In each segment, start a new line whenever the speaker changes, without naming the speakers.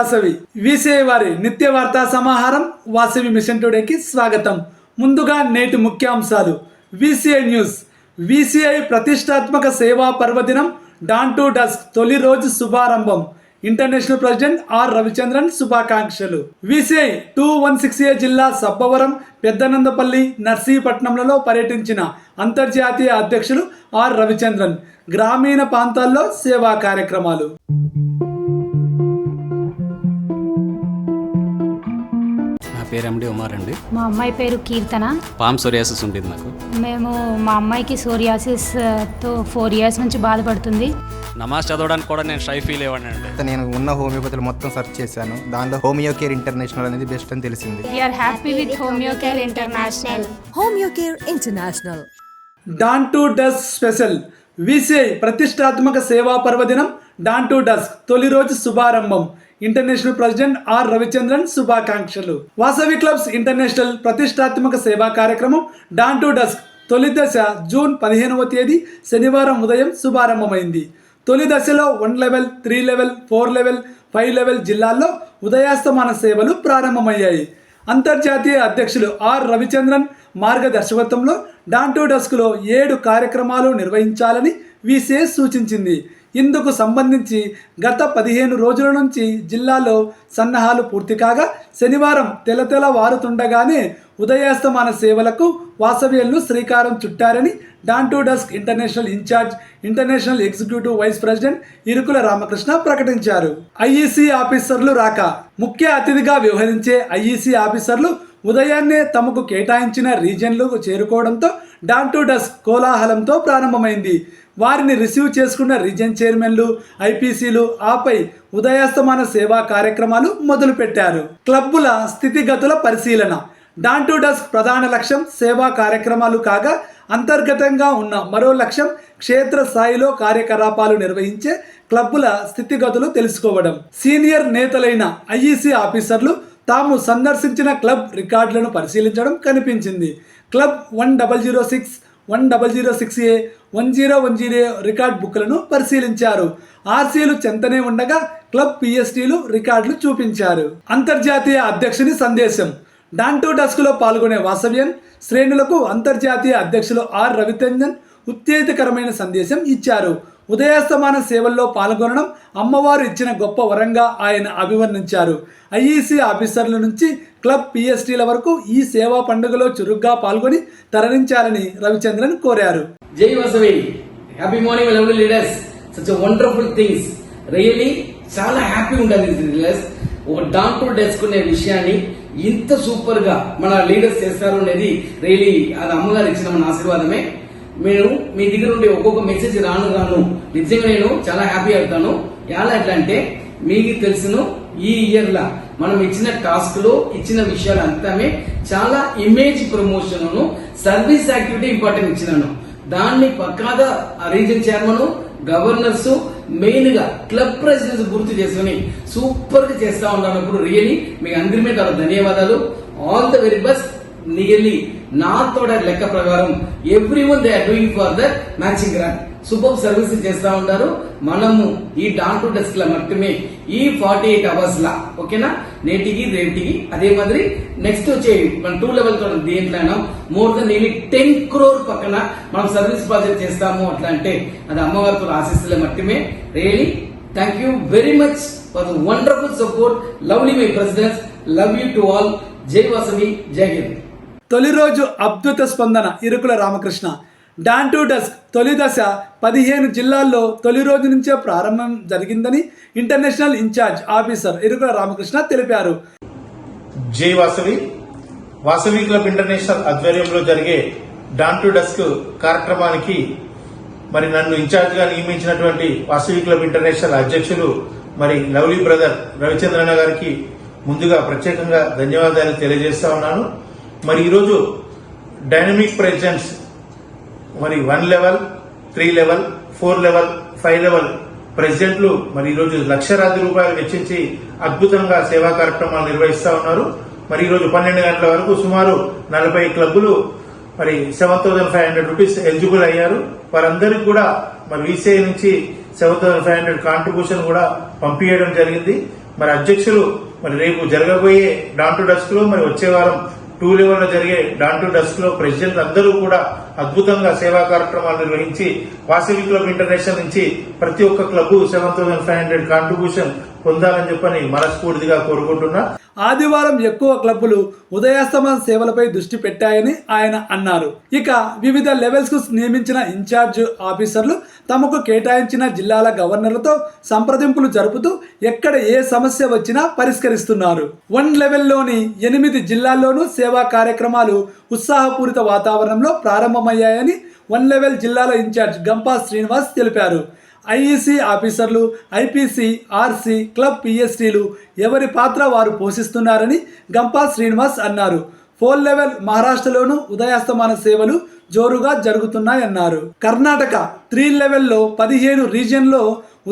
Vasavi. VCI వారి నిత్య వార్తా సమాహారం వాసవి మిషన్ టుడేకి స్వాగతం. ముందుగా నేటి ముఖ్యాంశాలు. VCI news. వీసీఐ ప్రతిష్టాత్మక సేవా పర్వదినం డాన్ టు డస్క్ తొలి రోజు శుభారంభం. ఇంటర్నేషనల్ ప్రెసిడెంట్ ఆర్ రవిచంద్రన్ శుభాకాంక్షలు. VCI two one six A జిల్లా సబ్బవరం పెద్దనందపల్లి నర్సీపట్నంలలో పర్యటించిన అంతర్జాతీయ అధ్యక్షులు ఆర్ రవిచంద్రన్. గ్రామీణ ప్రాంతాల్లో సేవా కార్యక్రమాలు.
పేరు ఎండి ఉమార్ అండి.
మా అమ్మాయి పేరు కీర్తన.
పామ్ సోరియాసిస్ ఉండేది నాకు
మేము మా అమ్మాయికి సోరియాసిస్తో ఫోర్ ఇయర్స్ నుంచి బాధపడుతుంది.
నమాజ్ చదవడానికి కూడా నేను షై ఫీల్ అయ్యాను అండి.
నేను ఉన్న హోమియోపతిలో మొత్తం సెర్చ్ చేశాను. దానిలో హోమియో కేర్ ఇంటర్నేషనల్ అనేది బెస్ట్ అని తెలిసింది.
We are happy with Homeo Care International
Homeocare International.
Dawn to dusk special VCI ప్రతిష్టాత్మక సేవా పర్వదినం డాన్ టు డస్క్ తొలి రోజు శుభారంభం ఇంటర్నేషనల్ ప్రెసిడెంట్ ఆర్ రవిచంద్రన్ శుభాకాంక్షలు. వాసవి క్లబ్స్ ఇంటర్నేషనల్ ప్రతిష్టాత్మక సేవా కార్యక్రమం డాన్ టు డస్క్ తొలి దశ జూన్ పదిహేనవ తేదీ శనివారం ఉదయం శుభారంభమైంది. తొలి దశలో one level three level four level five level జిల్లాల్లో ఉదయాస్తమాన సేవలు ప్రారంభమయ్యాయి. అంతర్జాతీయ అధ్యక్షులు ఆర్ రవిచంద్రన్ మార్గదర్శకత్వంలో డాంటూ డస్క్లో ఏడు కార్యక్రమాలు నిర్వహించాలని వీసీఏ సూచించింది. ఇందుకు సంబంధించి గత పదిహేను రోజుల నుంచి జిల్లాలో సన్నాహాలు పూర్తి కాగా శనివారం తెలతెల వారుతుండగానే ఉదయాస్తమాన సేవలకు వాసవ్యులను శ్రీకారం చుట్టారని dawn to dusk international incharge international executive vice president Irukula Ramakrishna ప్రకటించారు. ఐఈసీ ఆఫీసర్లు రాక ముఖ్య అతిథిగా వ్యవహరించే ఐఈసీ ఆఫీసర్లు ఉదయాన్నే తమకు కేటాయించిన రీజియన్లకు చేరుకోవడంతో డాన్ టు డస్క్ కోలాహలంతో ప్రారంభమైంది. వారిని రిసీవ్ చేసుకున్న రీజన్ చైర్మన్లు ఐపీసీలు ఆపై ఉదయాస్తమాన సేవా కార్యక్రమాలు మొదలుపెట్టారు. క్లబ్బుల స్థితిగతుల పరిశీలన. డాన్ టు డస్క్ ప్రధాన లక్ష్యం సేవా కార్యక్రమాలు కాగా అంతర్గతంగా ఉన్న మరో లక్ష్యం క్షేత్ర స్థాయిలో కార్యకలాపాలు నిర్వహించే క్లబ్బుల స్థితిగతులు తెలుసుకోవడం. సీనియర్ నేతలైన ఐఈసీ ఆఫీసర్లు తాము సందర్శించిన క్లబ్ రికార్డులను పరిశీలించడం కనిపించింది. Club one double zero six one double zero six A one zero one zero record బుక్లను పరిశీలించారు. ఆర్సీలు చెంతనే ఉండగా క్లబ్ పిఎస్టీలు రికార్డులు చూపించారు. అంతర్జాతీయ అధ్యక్షుని సందేశం. డాంటో డస్క్లో పాల్గొనే వాసవ్యన్ శ్రేణులకు అంతర్జాతీయ అధ్యక్షులు ఆర్ రవిచంద్రన్ ఉత్తేజకరమైన సందేశం ఇచ్చారు. ఉదయాస్తమాన సేవల్లో పాల్గొనడం అమ్మవారు ఇచ్చిన గొప్ప వరంగా ఆయన అభివర్ణించారు. ఐఈసీ ఆఫీసర్ల నుంచి క్లబ్ పిఎస్టీల వరకు ఈ సేవా పండుగలో చురుగ్గా పాల్గొని తరలించాలని రవిచంద్రన్ కోరారు.
జై Vasavi. Happy morning lovely leaders such wonderful things really చాలా హ్యాపీ ఉండాలి లీడర్స్ ఒక డాన్ టు విషయాన్ని ఇంత సూపర్గా మన లీడర్స్ చేస్తారు అనేది రియలీ అది అమ్మగారు ఇచ్చిన మన ఆశీర్వాదమే. నేను మీ దగ్గర ఉండే ఒక్కొక్క మెసేజ్ రాను రాను. నిజంగా నేను చాలా హ్యాపీ అవుతాను. ఎలా ఎట్లా అంటే మీకు తెలుసును ఈ ఇయర్ లా మనం ఇచ్చిన టాస్క్లో ఇచ్చిన విషయాలు అంతామే చాలా image promotion service activity important ఇచ్చినాను. దాన్ని పక్కాగా రీజన్ చైర్మన్ గవర్నర్స్ మెయిన్గా క్లబ్ ప్రెసిడెంట్స్ గుర్తు చేసుకుని సూపర్గా చేస్తా ఉన్నప్పుడు రియలీ మీకు అందరి మీద ధన్యవాదాలు. All the very best nearly నాతోడ లెక్క ప్రకారం every one they are doing for the matching grant super service చేస్తా ఉంటారు మనము ఈ డాన్ టు డెస్క్ లా మాత్రమే ఈ ఫార్టీ ఎయిట్ అవర్స్ లా ఓకేనా? నేటికి రేటికి అదే మాదిరి నెక్స్ట్ వచ్చే మన టూ లెవెల్తో దేంట్లో more than nearly ten crore పక్కన మనం సర్వీస్ ప్రాజెక్ట్ చేస్తాము అట్లా అంటే అది అమ్మవారితో ఆశిస్తులే మాత్రమే really thank you very much for the wonderful support lovely my presidents love you to all జై వాసవి జై హింద్
తొలి రోజు అద్భుత స్పందన Irukula Ramakrishna. Dawn to dusk తొలి దశ పదిహేను జిల్లాల్లో తొలి రోజు నుంచే ప్రారంభం జరిగిందని international in charge officer Irukula Ramakrishna తెలిపారు.
జై వాసవి. వాసవి క్లబ్ ఇంటర్నేషనల్ ఆధ్వర్యంలో జరిగే డాన్ టు డస్క్ కార్యక్రమానికి మరి నన్ను ఇన్ఛార్జ్గా నియమించినటువంటి వాసవి క్లబ్ ఇంటర్నేషనల్ అధ్యక్షులు మరి లవ్లీ బ్రదర్ రవిచంద్రన్న గారికి ముందుగా ప్రత్యేకంగా ధన్యవాదాలు తెలియజేస్తా ఉన్నాను. మరి ఈరోజు డైనమిక్ ప్రెజెన్స్ మరి one level three level four level five level ప్రెసిడెంట్లు మరి ఈరోజు లక్షలాది రూపాయలు వెచ్చించి అద్భుతంగా సేవా కార్యక్రమాలు నిర్వహిస్తా ఉన్నారు. మరి ఈరోజు పన్నెండు గంటల వరకు సుమారు నలభై క్లబ్బులు మరి seven thousand five hundred rupees eligible అయ్యారు. వారందరికీ కూడా మరి వీసీఐ నుంచి seven thousand five hundred contribution కూడా పంపించడం జరిగింది. మరి అధ్యక్షులు మరి రేపు జరగబోయే డాన్ టు డస్క్లో మరి వచ్చే వారం టూ లెవెల్లో జరిగే డాన్ టు డస్క్లో ప్రెసిడెంట్ అందరూ కూడా అద్భుతంగా సేవా కార్యక్రమాలు నిర్వహించి వాసవి క్లబ్ ఇంటర్నేషనల్ నుంచి ప్రతి ఒక్క club seven thousand five hundred contribution పొందాలని చెప్పని మనస్ఫూర్తిగా కోరుకుంటున్నా.
ఆదివారం ఎక్కువ క్లబ్బులు ఉదయాస్తమన సేవలపై దృష్టి పెట్టాయని ఆయన అన్నారు. ఇక వివిధ లెవెల్స్కు నియమించిన ఇన్ఛార్జ్ ఆఫీసర్లు తమకు కేటాయించిన జిల్లాల గవర్నర్లతో సంప్రదింపులు జరుపుతూ ఎక్కడ ఏ సమస్య వచ్చినా పరిష్కరిస్తున్నారు. వన్ లెవెల్లోని ఎనిమిది జిల్లాల్లోనూ సేవా కార్యక్రమాలు ఉత్సాహపూరిత వాతావరణంలో ప్రారంభమయ్యాయని వన్ లెవెల్ జిల్లాల ఇన్ఛార్జ్ గంపా శ్రీనివాస్ తెలిపారు. ఐఈసీ ఆఫీసర్లు ఐపీసీ ఆర్సీ క్లబ్ పిఎస్టీలు ఎవరి పాత్ర వారు పోషిస్తున్నారని గంపా శ్రీనివాస్ అన్నారు. ఫోర్ లెవెల్ మహారాష్ట్రలోనూ ఉదయాస్తమాన సేవలు జోరుగా జరుగుతున్నాయన్నారు. కర్ణాటక త్రీ లెవెల్లో పదిహేను రీజియన్లో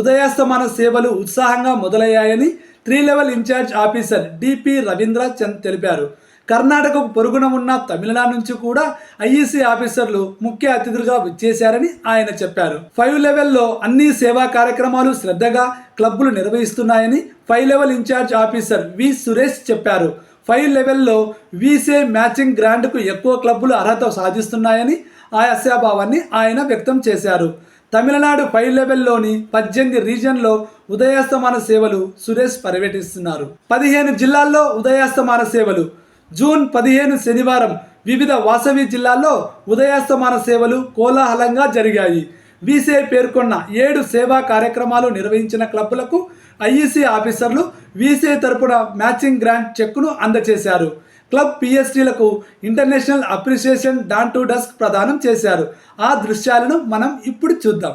ఉదయాస్తమాన సేవలు ఉత్సాహంగా మొదలయ్యాయని three level incharge officer DP Ravindra Chand తెలిపారు. కర్ణాటకకు పొరుగున ఉన్న తమిళనాడు నుంచి కూడా ఐఈసీ ఆఫీసర్లు ముఖ్య అతిథులుగా విచ్చేశారని ఆయన చెప్పారు. ఫైవ్ లెవెల్లో అన్ని సేవా కార్యక్రమాలు శ్రద్ధగా క్లబ్బులు నిర్వహిస్తున్నాయని five level incharge officer V Suresh చెప్పారు. ఫైవ్ లెవెల్లో వీసే మ్యాచింగ్ గ్రాంట్కు ఎక్కువ క్లబ్బులు అర్హత సాధిస్తున్నాయని ఆ ఆశాభావాన్ని ఆయన వ్యక్తం చేశారు. తమిళనాడు ఫైవ్ లెవెల్లోని పద్దెనిమిది రీజియన్లో ఉదయాస్తమాన సేవలు సురేష్ పర్యటిస్తున్నారు పదిహేను జిల్లాల్లో ఉదయాస్తమాన సేవలు జూన్ పదిహేను శనివారం వివిధ వాసవి జిల్లాల్లో ఉదయాస్తమాన సేవలు కోలాహలంగా జరిగాయి. వీసే పేర్కొన్న ఏడు సేవా కార్యక్రమాలు నిర్వహించిన క్లబ్బులకు ఐఈసీ ఆఫీసర్లు వీసే తరపున మ్యాచింగ్ గ్రాంట్ చెక్కును అందజేశారు club పిఎస్టీలకు international appreciation dawn to dusk ప్రదానం చేశారు. ఆ దృశ్యాలను మనం ఇప్పుడు చూద్దాం.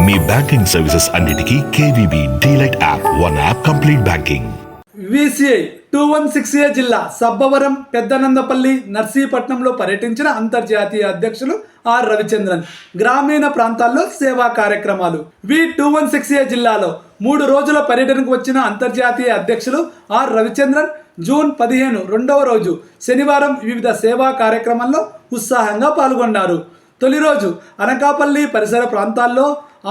మీ బ్యాంకింగ్ సర్వీసెస్ అన్నిటికీ KVB DLite app one app complete banking.
VCI two one six A జిల్లా సబ్బవరం పెద్దనందపల్లి నర్సీపట్నంలో పర్యటించిన అంతర్జాతీయ అధ్యక్షులు ఆర్ రవిచంద్రన్. గ్రామీణ ప్రాంతాల్లో సేవా కార్యక్రమాలు. V two one six A జిల్లాలో మూడు రోజుల పర్యటనకు వచ్చిన అంతర్జాతీయ అధ్యక్షులు ఆర్ రవిచంద్రన్ జూన్ పదిహేను రెండవ రోజు శనివారం వివిధ సేవా కార్యక్రమాల్లో ఉత్సాహంగా పాల్గొన్నారు. తొలి రోజు అనకాపల్లి పరిసర ప్రాంతాల్లో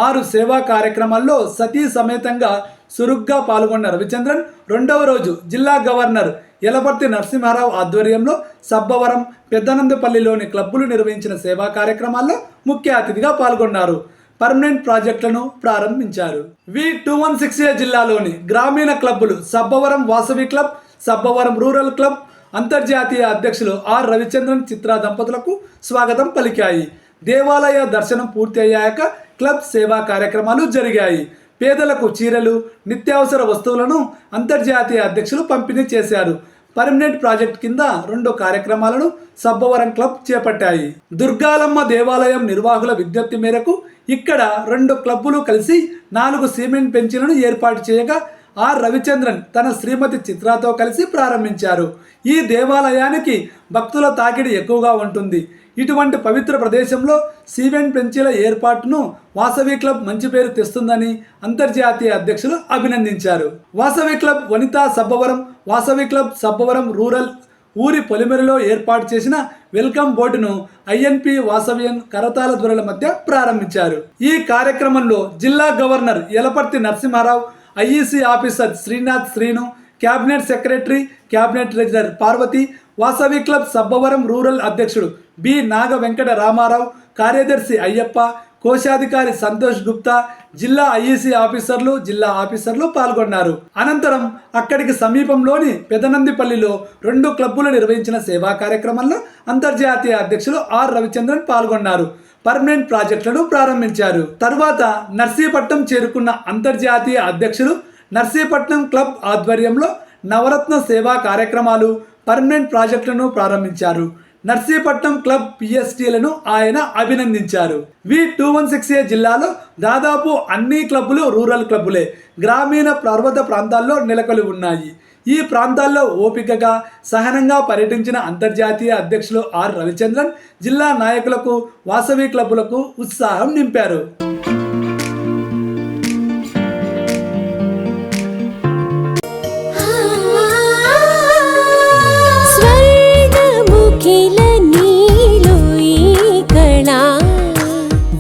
ఆరు సేవా కార్యక్రమాల్లో సతీ సమేతంగా చురుగ్గా పాల్గొన్న రవిచంద్రన్ రెండవ రోజు జిల్లా గవర్నర్ యలపర్తి నరసింహారావు ఆధ్వర్యంలో సబ్బవరం పెద్దనందపల్లిలోని క్లబ్బులు నిర్వహించిన సేవా కార్యక్రమాల్లో ముఖ్య అతిథిగా పాల్గొన్నారు. పర్మనెంట్ ప్రాజెక్టులను ప్రారంభించారు. V two one six A జిల్లాలోని గ్రామీణ క్లబ్బులు Sabbavaram Vasavi club Sabbavaram rural club అంతర్జాతీయ అధ్యక్షులు ఆర్ రవిచంద్రన్ చిత్ర దంపతులకు స్వాగతం పలికాయి. దేవాలయ దర్శనం పూర్తి అయ్యాక క్లబ్ సేవా కార్యక్రమాలు జరిగాయి. పేదలకు చీరలు నిత్యావసర వస్తువులను అంతర్జాతీయ అధ్యక్షులు పంపిణీ చేశారు. పర్మనెంట్ ప్రాజెక్ట్ కింద రెండు కార్యక్రమాలను సబ్బవరం క్లబ్ చేపట్టాయి. దుర్గాలమ్మ దేవాలయం నిర్వాహకుల విజ్ఞప్తి మేరకు ఇక్కడ రెండు క్లబ్బులు కలిసి నాలుగు సిమెంట్ బెంచీలను ఏర్పాటు చేయగా ఆర్. రవిచంద్రన్ తన శ్రీమతి చిత్రాతో కలిసి ప్రారంభించారు. ఈ దేవాలయానికి భక్తుల తాకిడి ఎక్కువగా ఉంటుంది. ఇటువంటి పవిత్ర ప్రదేశంలో సీవెన్ బెంచీల ఏర్పాటును వాసవి క్లబ్ మంచి పేరు తెస్తుందని అంతర్జాతీయ అధ్యక్షులు అభినందించారు. Vasavi club Vanita Sabbavaram Vasavi club Sabbavaram rural ఊరి పొలిమెరలో ఏర్పాటు చేసిన వెల్కమ్ బోర్డును ఐఎన్పి వాసవ్యన్ కరతాల ధ్వరల మధ్య ప్రారంభించారు. ఈ కార్యక్రమంలో జిల్లా governor Yalaparthi Narasimharao IEC officer Srinath Srinu cabinet secretary cabinet treasurer Parvathi Vasavi club Sabbavaram rural అధ్యక్షుడు బి. నాగ వెంకట రామారావు కార్యదర్శి అయ్యప్ప కోశాధికారి సంతోష్ గుప్తా జిల్లా ఐఈసీ ఆఫీసర్లు జిల్లా ఆఫీసర్లు పాల్గొన్నారు. అనంతరం అక్కడికి సమీపంలోని పెదనందిపల్లిలో రెండు క్లబ్బులు నిర్వహించిన సేవా కార్యక్రమంలో అంతర్జాతీయ అధ్యక్షులు ఆర్. రవిచంద్రన్ పాల్గొన్నారు. పర్మనెంట్ ప్రాజెక్టులను ప్రారంభించారు. తర్వాత నర్సీపట్నం చేరుకున్న అంతర్జాతీయ అధ్యక్షులు నర్సీపట్నం క్లబ్ ఆధ్వర్యంలో నవరత్న సేవా కార్యక్రమాలు పర్మనెంట్ ప్రాజెక్టులను ప్రారంభించారు. నర్సీపట్నం క్లబ్ పిఎస్టీలను ఆయన అభినందించారు. V two one six A జిల్లాలో దాదాపు అన్ని క్లబ్బులు రూరల్ క్లబ్బులే. గ్రామీణ పర్వత ప్రాంతాల్లో నెలకొలి ఉన్నాయి. ఈ ప్రాంతాల్లో ఓపికగా సహనంగా పర్యటించిన అంతర్జాతీయ అధ్యక్షులు ఆర్ రవిచంద్రన్ జిల్లా నాయకులకు వాసవి క్లబ్బులకు ఉత్సాహం నింపారు.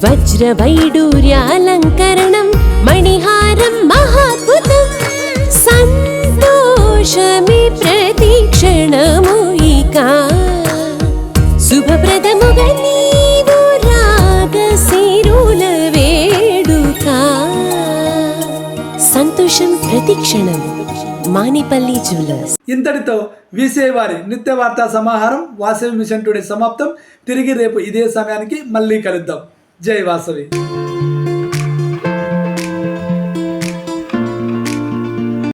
వజ్రవైడూర్యాలంకరణం మణిహారం మహాద్భుతం సంతోషమి ప్రతిక్షణము ఇక శుభప్రదముగా నీవు వేడుక సంతోషం ప్రతిక్షణం మానిపల్లి జ్యువెలర్స్
ఇంతటితో వీసే వారి నిత్య వార్తా సమాహారం వాసవి మిషన్ టుడే సమాప్తం. తిరిగి రేపు ఇదే సమయానికి మళ్ళీ కలుద్దాం. జై వాసవి